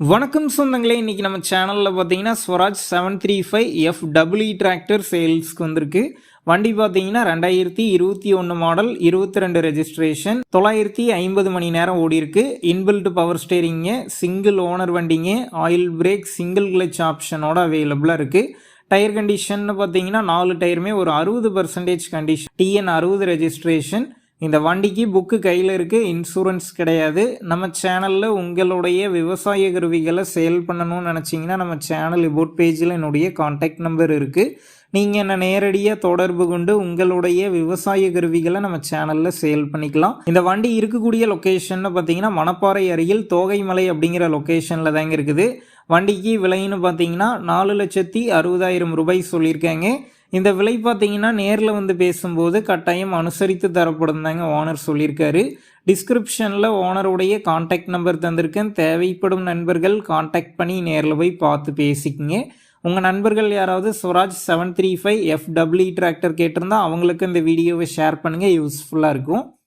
வணக்கம் சொந்தங்களே இன்றைக்கி நம்ம சேனலில் பார்த்தீங்கன்னா Swaraj seven three five F W tractor சேல்ஸ்க்கு வந்திருக்கு. வண்டி பார்த்தீங்கன்னா ரெண்டாயிரத்தி இருபத்தி ஒன்று மாடல் இருபத்தி ரெண்டு ரெஜிஸ்ட்ரேஷன் தொள்ளாயிரத்தி ஐம்பது மணி நேரம் ஓடி இருக்கு. இன்பில்ட் பவர் ஸ்டேரிங்க சிங்கிள் ஓனர் வண்டிங்க ஆயில் பிரேக் சிங்கிள் கிளச் ஆப்ஷனோட அவைலபிளாக இருக்குது டயர் கண்டிஷன் பார்த்தீங்கன்னா நாலு டயருமே ஒரு அறுபது பர்சன்டேஜ் கண்டிஷன் டிஎன் அறுபது ரெஜிஸ்ட்ரேஷன் இந்த வண்டிக்கு புக்கு கையில் இருக்குது இன்சூரன்ஸ் கிடையாது. நம்ம சேனலில் உங்களுடைய விவசாய கருவிகளை சேல் பண்ணணும்னு நினச்சிங்கன்னா நம்ம சேனல் இபோட் பேஜில் என்னுடைய காண்டாக்ட் நம்பர் இருக்குது நீங்கள் என்னை நேரடியாக தொடர்பு கொண்டு உங்களுடைய விவசாய கருவிகளை நம்ம சேனலில் சேல் பண்ணிக்கலாம். இந்த வண்டி இருக்கக்கூடிய லொக்கேஷன் பார்த்தீங்கன்னா மணப்பாறை அருகில் தோகைமலை அப்படிங்கிற லொக்கேஷனில் தாங்க இருக்குது. வண்டிக்கு விலைன்னு பார்த்தீங்கன்னா நாலு லட்சத்தி அறுபதாயிரம் ரூபாய் சொல்லியிருக்காங்க. இந்த விலை பார்த்தீங்கன்னா நேரில் வந்து பேசும்போது கட்டாயம் அனுசரித்து தரப்படும் தாங்க ஓனர் சொல்லியிருக்காரு. டிஸ்கிரிப்ஷனில் ஓனருடைய காண்டாக்ட் நம்பர் தந்திருக்கேன். தேவைப்படும் நண்பர்கள் காண்டாக்ட் பண்ணி நேரில் போய் பார்த்து பேசிக்கங்க. உங்கள் நண்பர்கள் யாராவது Swaraj seven three five F W tractor கேட்டிருந்தா அவங்களுக்கு இந்த வீடியோவை ஷேர் பண்ணுங்கள் யூஸ்ஃபுல்லாக இருக்கும்.